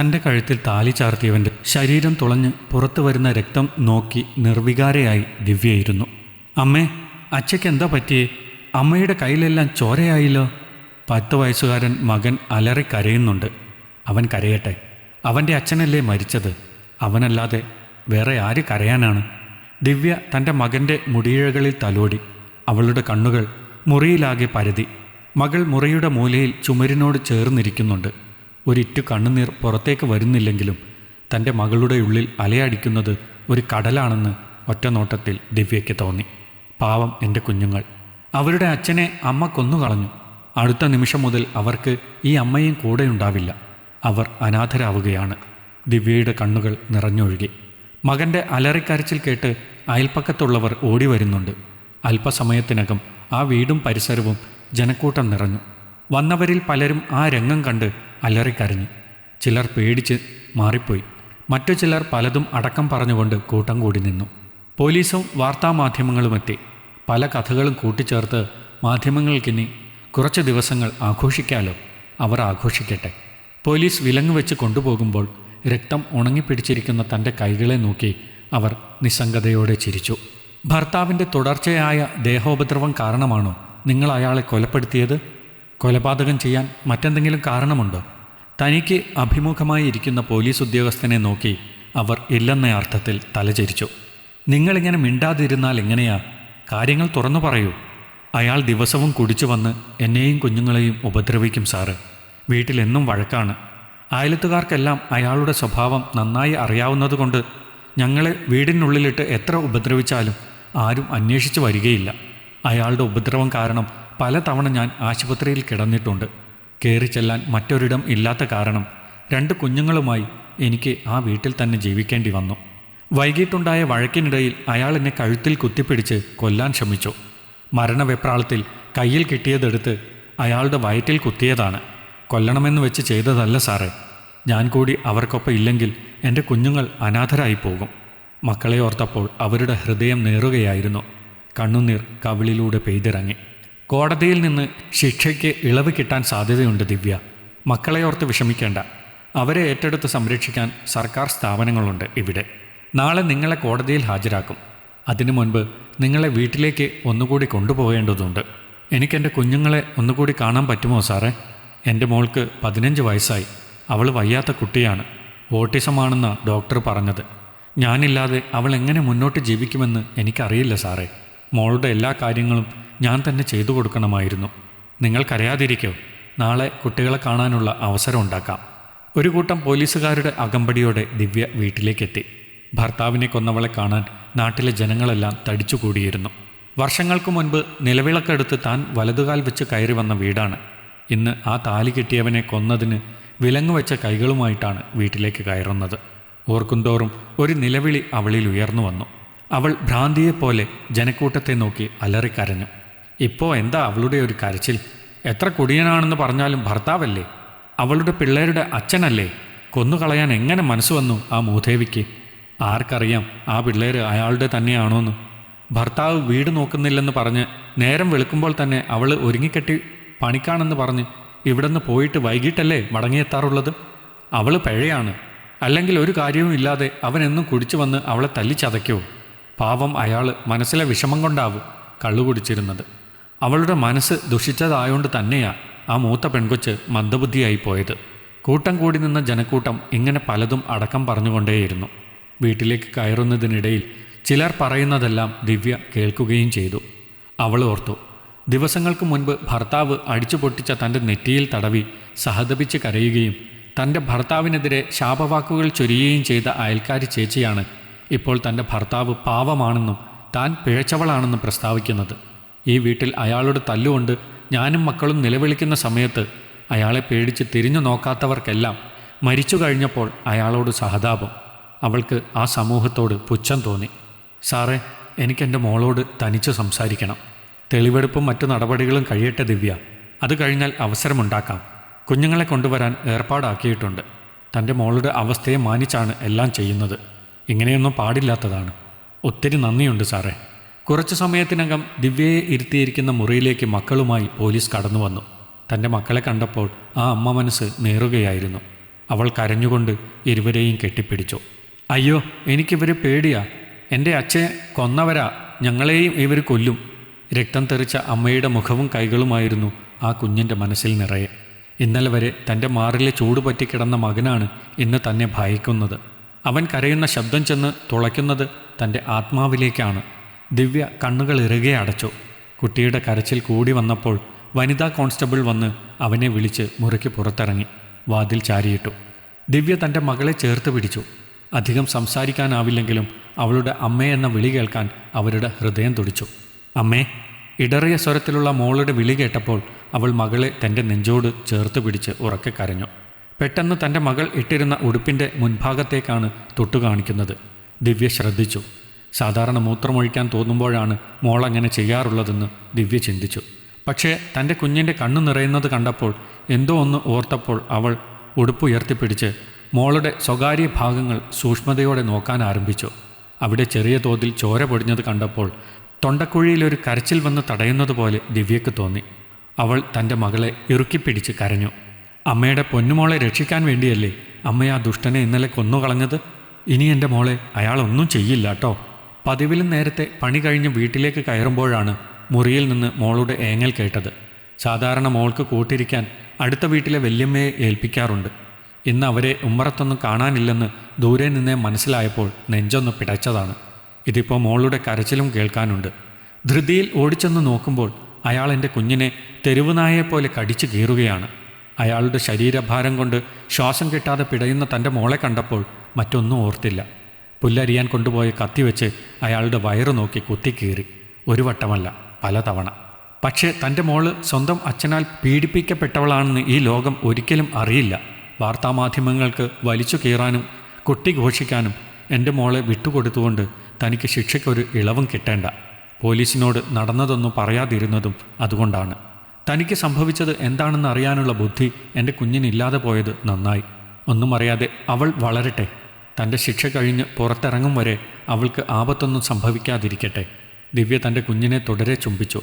തന്റെ കഴുത്തിൽ താലി ചാർത്തിയവന്റെ ശരീരം തുളഞ്ഞ് പുറത്തു വരുന്ന രക്തം നോക്കി നിർവികാരയായി ദിവ്യയിരുന്നു അമ്മേ അച്ഛയ്ക്ക് എന്താ പറ്റിയേ? അമ്മയുടെ കയ്യിലെല്ലാം ചോരയായില്ലോ? പത്ത് വയസ്സുകാരൻ മകൻ അലറി കരയുന്നുണ്ട്. അവൻ കരയട്ടെ. അവന്റെ അച്ഛനല്ലേ മരിച്ചത്. അവനല്ലാതെ വേറെ ആര് കരയാനാണ്? ദിവ്യ തന്റെ മകന്റെ മുടിയിഴകളിൽ തലോടി. അവളുടെ കണ്ണുകൾ മുറിയിലാകെ പരതി. മകൾ മുറിയുടെ മൂലയിൽ ചുമരിനോട് ചേർന്നിരിക്കുന്നുണ്ട്. ഒരിറ്റു കണ്ണുനീർ പുറത്തേക്ക് വരുന്നില്ലെങ്കിലും തന്റെ മകളുടെ ഉള്ളിൽ അലയടിക്കുന്നത് ഒരു കടലാണെന്ന് ഒറ്റനോട്ടത്തിൽ ദിവ്യയ്ക്ക് തോന്നി. പാവം എന്റെ കുഞ്ഞുങ്ങൾ. അവരുടെ അച്ഛനെ അമ്മ കൊന്നുകളഞ്ഞു. അടുത്ത നിമിഷം മുതൽ അവർക്ക് ഈ അമ്മയും കൂടെ ഉണ്ടാവില്ല. അവർ അനാഥരാവുകയാണ്. ദിവ്യയുടെ കണ്ണുകൾ നിറഞ്ഞൊഴുകി. മകന്റെ അലറിക്കരച്ചിൽ കേട്ട് അയൽപ്പക്കത്തുള്ളവർ ഓടി വരുന്നുണ്ട് അല്പസമയത്തിനകം ആ വീടും പരിസരവും ജനക്കൂട്ടം നിറഞ്ഞു. വന്നവരിൽ പലരും ആ രംഗം കണ്ട് അലറിക്കരഞ്ഞു. ചിലർ പേടിച്ച് മാറിപ്പോയി. മറ്റു ചിലർ പലതും അടക്കം പറഞ്ഞുകൊണ്ട് കൂട്ടം കൂടി നിന്നു. പോലീസും വാർത്താമാധ്യമങ്ങളുമെത്തി പല കഥകളും കൂട്ടിച്ചേർത്ത് മാധ്യമങ്ങൾക്കിനി കുറച്ച് ദിവസങ്ങൾ ആഘോഷിക്കാലോ? അവർ ആഘോഷിക്കട്ടെ. പോലീസ് വിലങ്ങ് വെച്ച് കൊണ്ടുപോകുമ്പോൾ രക്തം ഉണങ്ങിപ്പിടിച്ചിരിക്കുന്ന തന്റെ കൈകളെ നോക്കി അവർ നിസ്സംഗതയോടെ ചിരിച്ചു. ഭർത്താവിന്റെ തുടർച്ചയായ ദേഹോപദ്രവം കാരണമാണോ നിങ്ങൾ അയാളെ കൊലപ്പെടുത്തിയത്? കൊലപാതകം ചെയ്യാൻ മറ്റെന്തെങ്കിലും കാരണമുണ്ടോ? തനിക്ക് അഭിമുഖമായി ഇരിക്കുന്ന പോലീസ് ഉദ്യോഗസ്ഥനെ നോക്കി അവർ ഇല്ലെന്ന അർത്ഥത്തിൽ തലചരിച്ചു. നിങ്ങളിങ്ങനെ മിണ്ടാതിരുന്നാൽ എങ്ങനെയാ? കാര്യങ്ങൾ തുറന്നു പറയൂ. അയാൾ ദിവസവും കുടിച്ചു വന്ന് എന്നെയും കുഞ്ഞുങ്ങളെയും ഉപദ്രവിക്കും സാറ്. വീട്ടിലെന്നും വഴക്കാണ്. അയലത്തുകാർക്കെല്ലാം അയാളുടെ സ്വഭാവം നന്നായി അറിയാവുന്നതുകൊണ്ട് ഞങ്ങളെ വീടിനുള്ളിലിട്ട് എത്ര ഉപദ്രവിച്ചാലും ആരും അന്വേഷിച്ചു വരികയില്ല. അയാളുടെ ഉപദ്രവം കാരണം പലതവണ ഞാൻ ആശുപത്രിയിൽ കിടന്നിട്ടുണ്ട്. കയറി ചെല്ലാൻ മറ്റൊരിടം ഇല്ലാത്ത കാരണം രണ്ട് കുഞ്ഞുങ്ങളുമായി എനിക്ക് ആ വീട്ടിൽ തന്നെ ജീവിക്കേണ്ടി വന്നു. വൈകിട്ടുണ്ടായ വഴക്കിനിടയിൽ അയാൾ എന്നെ കഴുത്തിൽ കുത്തിപ്പിടിച്ച് കൊല്ലാൻ ശ്രമിച്ചു. മരണവെപ്രാളത്തിൽ കയ്യിൽ കിട്ടിയതെടുത്ത് അയാളുടെ വയറ്റിൽ കുത്തിയതാണ്. കൊല്ലണമെന്ന് വെച്ച് ചെയ്തതല്ല സാറേ. ഞാൻ കൂടി അവർക്കൊപ്പം ഇല്ലെങ്കിൽ എന്റെ കുഞ്ഞുങ്ങൾ അനാഥരായി പോകും. മക്കളെ ഓർത്തപ്പോൾ അവരുടെ ഹൃദയം നേറുകയായിരുന്നു. കണ്ണുനീർ കവിളിലൂടെ പെയ്തിറങ്ങി. കോടതിയിൽ നിന്ന് ശിക്ഷയ്ക്ക് ഇളവ് കിട്ടാൻ സാധ്യതയുണ്ട് ദിവ്യ. മക്കളെ ഓർത്ത് വിഷമിക്കേണ്ട. അവരെ ഏറ്റെടുത്ത് സംരക്ഷിക്കാൻ സർക്കാർ സ്ഥാപനങ്ങളുണ്ട് ഇവിടെ. നാളെ നിങ്ങളെ കോടതിയിൽ ഹാജരാക്കും. അതിനു മുൻപ് നിങ്ങളെ വീട്ടിലേക്ക് ഒന്നുകൂടി കൊണ്ടുപോകേണ്ടതുണ്ട്. എനിക്കെന്റെ കുഞ്ഞുങ്ങളെ ഒന്നുകൂടി കാണാൻ പറ്റുമോ സാറേ? എന്റെ മോൾക്ക് പതിനഞ്ച് വയസ്സായി. അവൾ വയ്യാത്ത കുട്ടിയാണ്. ഓട്ടിസമാണെന്ന ഡോക്ടർ പറഞ്ഞത്. ഞാനില്ലാതെ അവൾ എങ്ങനെ മുന്നോട്ട് ജീവിക്കുമെന്ന് എനിക്കറിയില്ല സാറേ. മോളുടെ എല്ലാ കാര്യങ്ങളും ഞാൻ തന്നെ ചെയ്തു കൊടുക്കണമായിരുന്നു. നിങ്ങൾക്കറിയാതിരിക്കോ നാളെ കുട്ടികളെ കാണാനുള്ള അവസരം ഉണ്ടാക്കാം. ഒരു കൂട്ടം പോലീസുകാരുടെ അകമ്പടിയോടെ ദിവ്യ വീട്ടിലേക്കെത്തി. ഭർത്താവിനെ കൊന്നവളെ കാണാൻ നാട്ടിലെ ജനങ്ങളെല്ലാം തടിച്ചുകൂടിയിരുന്നു. വർഷങ്ങൾക്ക് മുൻപ് നിലവിളക്കെടുത്ത് താൻ വലതുകാൽ വെച്ച് കയറി വന്ന വീടാണ്. ഇന്ന് ആ താലി കിട്ടിയവനെ കൊന്നതിന് വിലങ്ങു വെച്ച കൈകളുമായിട്ടാണ് വീട്ടിലേക്ക് കയറുന്നത്. ഓർക്കുന്തോറും ഒരു നിലവിളി അവളിൽ ഉയർന്നു വന്നു. അവൾ ഭ്രാന്തിയെപ്പോലെ ജനക്കൂട്ടത്തെ നോക്കി അലറിക്കരഞ്ഞു. ഇപ്പോൾ എന്താ അവളുടെ ഒരു കരച്ചിൽ? എത്ര കുടിയനാണെന്ന് പറഞ്ഞാലും ഭർത്താവല്ലേ? അവളുടെ പിള്ളേരുടെ അച്ഛനല്ലേ? കൊന്നുകളയാൻ എങ്ങനെ മനസ്സ് വന്നു ആ മൂധേവിക്ക് ആർക്കറിയാം ആ പിള്ളേർ അയാളുടെ തന്നെയാണോന്ന്. ഭർത്താവ് വീട് നോക്കുന്നില്ലെന്ന് പറഞ്ഞ് നേരം വെളുക്കുമ്പോൾ തന്നെ അവൾ ഒരുങ്ങിക്കെട്ടി പണിക്കാണെന്ന് പറഞ്ഞ് ഇവിടുന്ന് പോയിട്ട് വൈകിട്ടല്ലേ മടങ്ങിയെത്താറുള്ളത്? അവൾ പഴയാണ്. അല്ലെങ്കിൽ ഒരു കാര്യവും ഇല്ലാതെ അവനെന്നും കുടിച്ചു വന്ന് അവളെ തല്ലിച്ചതയ്ക്കോ? പാവം അയാൾ മനസ്സിലെ വിഷമം കൊണ്ടാവും കള്ളു കുടിച്ചിരുന്നത്. അവളുടെ മനസ്സ് ദുഷിച്ചതായോണ്ട് തന്നെയാ ആ മൂത്ത പെൺകൊച്ച് മന്ദബുദ്ധിയായി പോയത് കൂട്ടം കൂടി നിന്ന ജനക്കൂട്ടം ഇങ്ങനെ പലതും അടക്കം പറഞ്ഞുകൊണ്ടേയിരുന്നു. വീട്ടിലേക്ക് കയറുന്നതിനിടയിൽ ചിലർ പറയുന്നതെല്ലാം ദിവ്യ കേൾക്കുകയും ചെയ്തു. അവൾ ഓർത്തു ദിവസങ്ങൾക്ക് മുൻപ് ഭർത്താവ് അടിച്ചു പൊട്ടിച്ച തന്റെ നെറ്റിയിൽ തടവി സഹതപിച്ച് കരയുകയും തന്റെ ഭർത്താവിനെതിരെ ശാപവാക്കുകൾ ചൊരിയുകയും ചെയ്ത അയൽക്കാരി ചേച്ചിയാണ് ഇപ്പോൾ തന്റെ ഭർത്താവ് പാവമാണെന്നും താൻ പിഴച്ചവളാണെന്നും പ്രസ്താവിക്കുന്നത്. ഈ വീട്ടിൽ അയാളുടെ തല്ലുകൊണ്ട് ഞാനും മക്കളും നിലവിളിക്കുന്ന സമയത്ത് അയാളെ പേടിച്ച് തിരിഞ്ഞു നോക്കാത്തവർക്കെല്ലാം മരിച്ചു കഴിഞ്ഞപ്പോൾ അയാളോട് സഹതാപം. അവൾക്ക് ആ സമൂഹത്തോട് പുച്ഛം തോന്നി. സാറേ എനിക്കെന്റെ മോളോട് തനിച്ച് സംസാരിക്കണം. തെളിവെടുപ്പും മറ്റു നടപടികളും കഴിയട്ടെ ദിവ്യ. അത് കഴിഞ്ഞാൽ അവസരമുണ്ടാക്കാം. കുഞ്ഞുങ്ങളെ കൊണ്ടുവരാൻ ഏർപ്പാടാക്കിയിട്ടുണ്ട്. തന്റെ മോളുടെ അവസ്ഥയെ മാനിച്ചാണ് എല്ലാം ചെയ്യുന്നത്. ഇങ്ങനെയൊന്നും പാടില്ലാത്തതാണ്. ഒത്തിരി നന്ദിയുണ്ട് സാറേ. കുറച്ചു സമയത്തിനകം ദിവ്യയെ ഇരുത്തിയിരിക്കുന്ന മുറിയിലേക്ക് മക്കളുമായി പോലീസ് കടന്നു വന്നു. തന്റെ മക്കളെ കണ്ടപ്പോൾ ആ അമ്മ മനസ്സ് നേറുകയായിരുന്നു. അവൾ കരഞ്ഞുകൊണ്ട് ഇരുവരെയും കെട്ടിപ്പിടിച്ചു. അയ്യോ എനിക്കിവർ പേടിയാ. എന്റെ അച്ഛനെ കൊന്നവരാ. ഞങ്ങളെയും ഇവർ കൊല്ലും. രക്തം തെറിച്ച അമ്മയുടെ മുഖവും കൈകളുമായിരുന്നു ആ കുഞ്ഞിന്റെ മനസ്സിൽ നിറയെ. ഇന്നലെ വരെ തന്റെ മാറിലെ ചൂട് പറ്റിക്കിടന്ന മകനാണ് ഇന്ന് തന്നെ ഭയക്കുന്നത്. അവൻ കരയുന്ന ശബ്ദം ചെന്ന് തുളയ്ക്കുന്നത് തന്റെ ആത്മാവിലേക്കാണ്. ദിവ്യ കണ്ണുകൾ ഇറുകെ അടച്ചു. കുട്ടിയുടെ കരച്ചിൽ കൂടി വന്നപ്പോൾ വനിതാ കോൺസ്റ്റബിൾ വന്ന് അവനെ വിളിച്ച് മുറിക്ക് പുറത്തിറങ്ങി. വാതിൽ ചാരിയിട്ടു. ദിവ്യ തന്റെ മകളെ ചേർത്ത് പിടിച്ചു. അധികം സംസാരിക്കാനാവില്ലെങ്കിലും അവളുടെ അമ്മയെന്ന വിളി കേൾക്കാൻ അവരുടെ ഹൃദയം തുടിച്ചു. അമ്മേ ഇടറിയ സ്വരത്തിലുള്ള മോളുടെ വിളി കേട്ടപ്പോൾ അവൾ മകളെ തന്റെ നെഞ്ചോട് ചേർത്ത് പിടിച്ച് ഉറക്കെ കരഞ്ഞു. പെട്ടെന്ന് തന്റെ മകൾ ഇട്ടിരുന്ന ഉടുപ്പിന്റെ മുൻഭാഗത്തേക്കാണ് തൊട്ടു കാണിക്കുന്നത് ദിവ്യ ശ്രദ്ധിച്ചു. സാധാരണ മൂത്രമൊഴിക്കാൻ തോന്നുമ്പോഴാണ് മോൾ അങ്ങനെ ചെയ്യാറുള്ളതെന്ന് ദിവ്യ ചിന്തിച്ചു. പക്ഷേ തന്റെ കുഞ്ഞിന്റെ കണ്ണു നിറയുന്നത് കണ്ടപ്പോൾ എന്തോ ഒന്ന് ഓർത്തപ്പോൾ അവൾ ഉടുപ്പുയർത്തിപ്പിടിച്ച് മോളുടെ സ്വകാര്യ ഭാഗങ്ങൾ സൂക്ഷ്മതയോടെ നോക്കാൻ ആരംഭിച്ചു. അവിടെ ചെറിയ തോതിൽ ചോര പൊടിഞ്ഞത് കണ്ടപ്പോൾ തൊണ്ടക്കുഴിയിലൊരു കരച്ചിൽ വന്ന് തടയുന്നത് പോലെ ദിവ്യക്ക് തോന്നി. അവൾ തന്റെ മകളെ ഇറുക്കിപ്പിടിച്ച് കരഞ്ഞു. അമ്മയുടെ പൊന്നുമോളെ രക്ഷിക്കാൻ വേണ്ടിയല്ലേ അമ്മ ആ ദുഷ്ടനെ ഇന്നലെ കൊന്നുകളഞ്ഞത്? ഇനി എന്റെ മോളെ അയാളൊന്നും ചെയ്യില്ല കേട്ടോ. പതിവിലും നേരത്തെ പണി കഴിഞ്ഞ് വീട്ടിലേക്ക് കയറുമ്പോഴാണ് മുറിയിൽ നിന്ന് മോളുടെ ഏങ്ങൽ കേട്ടത്. സാധാരണ മോൾക്ക് കൂട്ടിരിക്കാൻ അടുത്ത വീട്ടിലെ വല്യമ്മയെ ഏൽപ്പിക്കാറുണ്ട്. ഇന്ന് അവരെ ഉമ്മറത്തൊന്നും കാണാനില്ലെന്ന് ദൂരെ നിന്നേ മനസ്സിലായപ്പോൾ നെഞ്ചൊന്ന് പിടച്ചതാണ്. ഇതിപ്പോൾ മോളുടെ കരച്ചിലും കേൾക്കാനുണ്ട്. ധൃതിയിൽ ഓടിച്ചെന്ന് നോക്കുമ്പോൾ അയാൾ എന്റെ കുഞ്ഞിനെ തെരുവുനായെപ്പോലെ കടിച്ചു കീറുകയാണ്. അയാളുടെ ശരീരഭാരം കൊണ്ട് ശ്വാസം കിട്ടാതെ പിടയുന്ന തന്റെ മോളെ കണ്ടപ്പോൾ മറ്റൊന്നും ഓർത്തില്ല. പുല്ലരിയാൻ കൊണ്ടുപോയ കത്തി വെച്ച് അയാളുടെ വയറ് നോക്കി കുത്തിക്കീറി. ഒരു വട്ടമല്ല പലതവണ. പക്ഷേ തന്റെ മോൾ സ്വന്തം അച്ഛനാൽ പീഡിപ്പിക്കപ്പെട്ടവളാണെന്ന് ഈ ലോകം ഒരിക്കലും അറിയില്ല. വാർത്താമാധ്യമങ്ങൾക്ക് വലിച്ചു കീറാനും കുട്ടി ഘോഷിക്കാനും എന്റെ മോളെ വിട്ടുകൊടുത്തുകൊണ്ട് തനിക്ക് ശിക്ഷയ്ക്കൊരു ഇളവും കിട്ടേണ്ട. പോലീസിനോട് നടന്നതൊന്നും പറയാതിരുന്നതും അതുകൊണ്ടാണ്. തനിക്ക് സംഭവിച്ചത് എന്താണെന്ന് അറിയാനുള്ള ബുദ്ധി എന്റെ കുഞ്ഞിനില്ലാതെ പോയത് നന്നായി. ഒന്നും അറിയാതെ അവൾ വളരട്ടെ. തന്റെ ശിക്ഷ കഴിഞ്ഞ് പുറത്തിറങ്ങും വരെ അവൾക്ക് ആപത്തൊന്നും സംഭവിക്കാതിരിക്കട്ടെ. ദിവ്യ തന്റെ കുഞ്ഞിനെ തുടരെ ചുംബിച്ചു.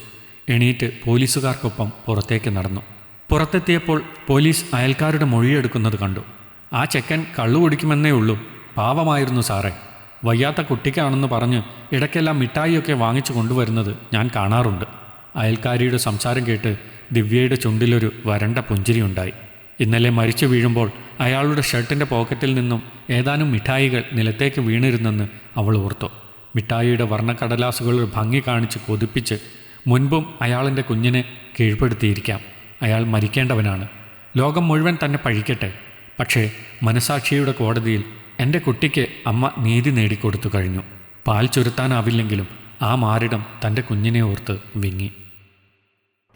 എണീറ്റ് പോലീസുകാർക്കൊപ്പം പുറത്തേക്ക് നടന്നു. പുറത്തെത്തിയപ്പോൾ പോലീസ് അയൽക്കാരുടെ മൊഴിയെടുക്കുന്നത് കണ്ടു. ആ ചെക്കൻ കള്ളു കുടിക്കുമെന്നേ ഉള്ളൂ. പാവമായിരുന്നു സാറേ. വയ്യാത്ത കുട്ടിക്കാണെന്ന് പറഞ്ഞ് ഇടയ്ക്കെല്ലാം മിഠായിയൊക്കെ വാങ്ങിച്ചു കൊണ്ടുവരുന്നത് ഞാൻ കാണാറുണ്ട്. അയൽക്കാരിയുടെ സംസാരം കേട്ട് ദിവ്യയുടെ ചുണ്ടിലൊരു വരണ്ട പുഞ്ചിരിയുണ്ടായി. ഇന്നലെ മരിച്ചു വീഴുമ്പോൾ അയാളുടെ ഷർട്ടിന്റെ പോക്കറ്റിൽ നിന്നും ഏതാനും മിഠായികൾ നിലത്തേക്ക് വീണിരുന്നെന്ന് അവൾ ഓർത്തു. മിഠായിയുടെ വർണക്കടലാസുകൾ ഭംഗി കാണിച്ച് കൊതിപ്പിച്ച് മുൻപും അയാളിന്റെ കുഞ്ഞിനെ കീഴ്പ്പെടുത്തിയിരിക്കാം. അയാൾ മരിക്കേണ്ടവനാണ്. ലോകം മുഴുവൻ തന്നെ പഴിക്കട്ടെ. പക്ഷേ മനസാക്ഷിയുടെ കോടതിയിൽ എന്റെ കുട്ടിക്ക് അമ്മ നീതി നേടിക്കൊടുത്തു കഴിഞ്ഞു. പാൽ ചുരുത്താനാവില്ലെങ്കിലും ആ മാറിടം തന്റെ കുഞ്ഞിനെ ഓർത്ത് വിങ്ങി.